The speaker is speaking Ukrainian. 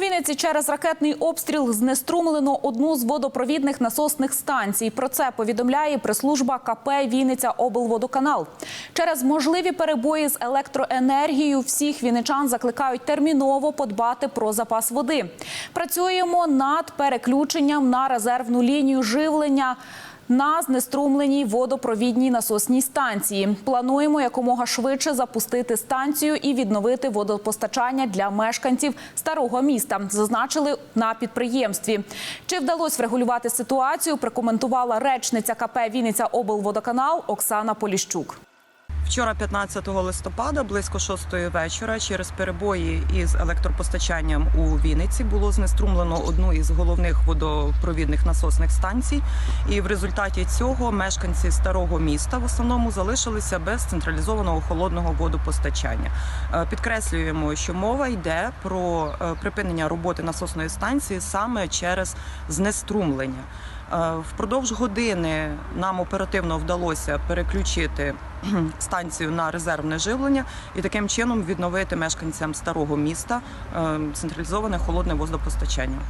Вінниці через ракетний обстріл знеструмлено одну з водопровідних насосних станцій. Про це повідомляє прес-служба КП Вінниця облводоканал. Через можливі перебої з електроенергією всіх вінничан закликають терміново подбати про запас води. Працюємо над переключенням на резервну лінію живлення. На знеструмленій водопровідній насосній станції плануємо якомога швидше запустити станцію і відновити водопостачання для мешканців старого міста. Зазначили на підприємстві. Чи вдалося врегулювати ситуацію? Прокоментувала речниця КП Вінниця облводоканал Оксана Поліщук. Вчора, 15 листопада, близько 6 вечора, через перебої із електропостачанням у Вінниці було знеструмлено одну із головних водопровідних насосних станцій. І в результаті цього мешканці старого міста в основному залишилися без централізованого холодного водопостачання. Е, Підкреслюємо, що мова йде про е, припинення роботи насосної станції саме через знеструмлення. Е, Впродовж години нам оперативно вдалося переключити станцію на резервне живлення і таким чином відновити мешканцям старого міста е, централізоване холодне водопостачання.